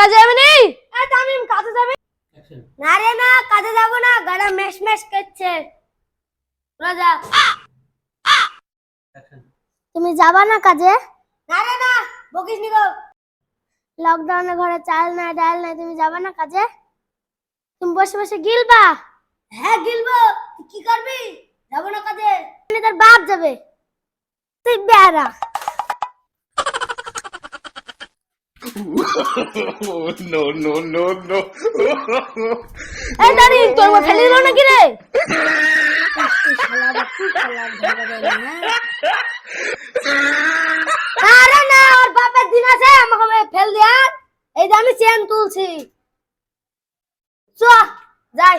কাজে যাবে নি? এই তামিম কাজে যাবে? না রে না কাজে যাব না। গাড়া মেশ মেশ করছে। তোরা যা। তুমি যাবা না কাজে? না রে না বকিস নি গো। লকডাউনে ঘরে চাল নাই ডাল নাই তুমি যাবা না কাজে? তুমি বসে বসে গিলবা? হ্যাঁ গিলবো। তুই কি করবি? যাব না কাজে। তোর বাপ যাবে। তুই বেড়া No, no, no, no. এই দাঁড়ি তোর মা ফেলে নাকি রে? আরে না ওর বাপের দিন আছে আমাকে ফেল দেয়ার এই যে আমি চেন তুলছি। চ যাই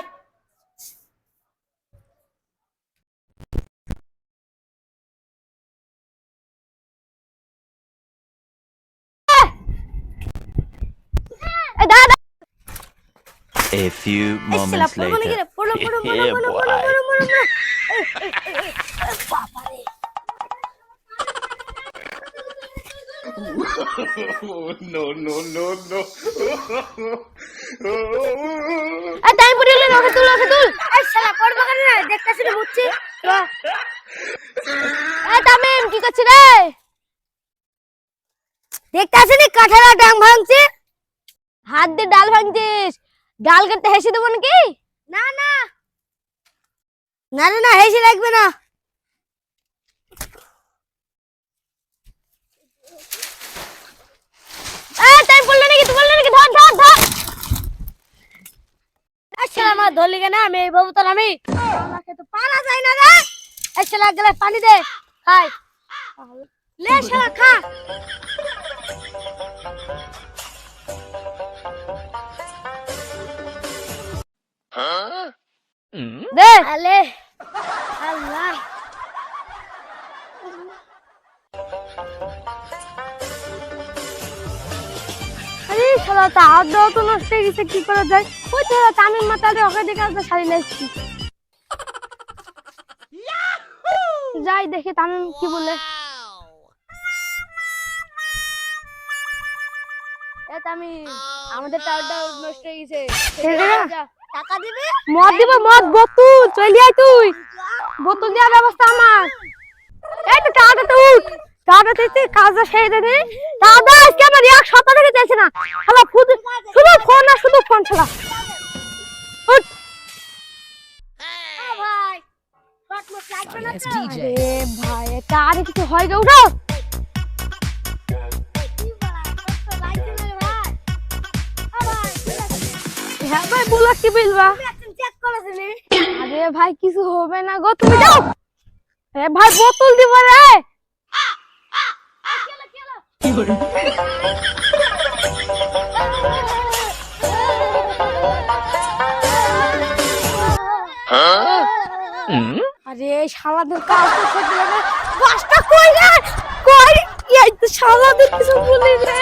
এই দাঁড়া A few এসলা moments পড়ব নাকি রে later. পড়ো পড়ো পড়ো Yeah, পড়ো boy. পড়ো পড়ো পড়ো পড়ো বাবারে। Oh, no, no, no, no. Time পড়ে গেল ওকে তুল ওকে তুল। এই শালা পড়ব কেন রে? দেখতেছি বুঝছি। এই তামিম কি করছিস রে? দেখতেছি না কাঠেরা ডাং ভাঙছে? হাত দিয়ে ডাল ভাঙছিস? ডাল কাটতে হেসে দেবো নাকি? না না। না রে না হেসে রাখবে না। টাইম পড়ল নাকি? তুই বললি নাকি? ধর ধর ধর। আমার ধরলি কেন? আমি এই বাবু তোর আমি। আমাকে তো পারা যায় না রে। এই শালা গেলে পানি দে। খাই। লে শালা খা। দে আলে। আল্লাহ। আরে শালা তা হাত দেওয়া তো নষ্ট হয়ে গেছে কি করা যায়? ওই তো তামিম দিয়ে ওকে দেখে আসতে শাড়ি লাগছি যাই দেখি তামিম কি বলে। এ তামিম আমাদের টাওয়ারটা নষ্ট হয়ে গেছে। মদ দিব মদ বোতল চলি আয় তুই। বোতল দেওয়ার ব্যবস্থা আমার। এই তো টাটা তো উঠ। থেকে কাজটা সেরে দে নে। দাদা আজকে আমার এক সপ্তাহ থেকে চাইছে না। শালা শুধু শুধু ফোন আর শুধু ফোন শালা। উঠ। ভাই। না আরে ভাই এটা কিছু হয় গে উঠো। হ্যাঁ ভাই বলো কি বলবা? চেক করেছিলি আরে ভাই কিছু হবে না গো তুমি যাও। আরে ভাই বোতল দিব রে। আরে শালাদের কাজ তো করতে হবে বাসটা কই রে? কই? এই শালাদের কিছু বলি রে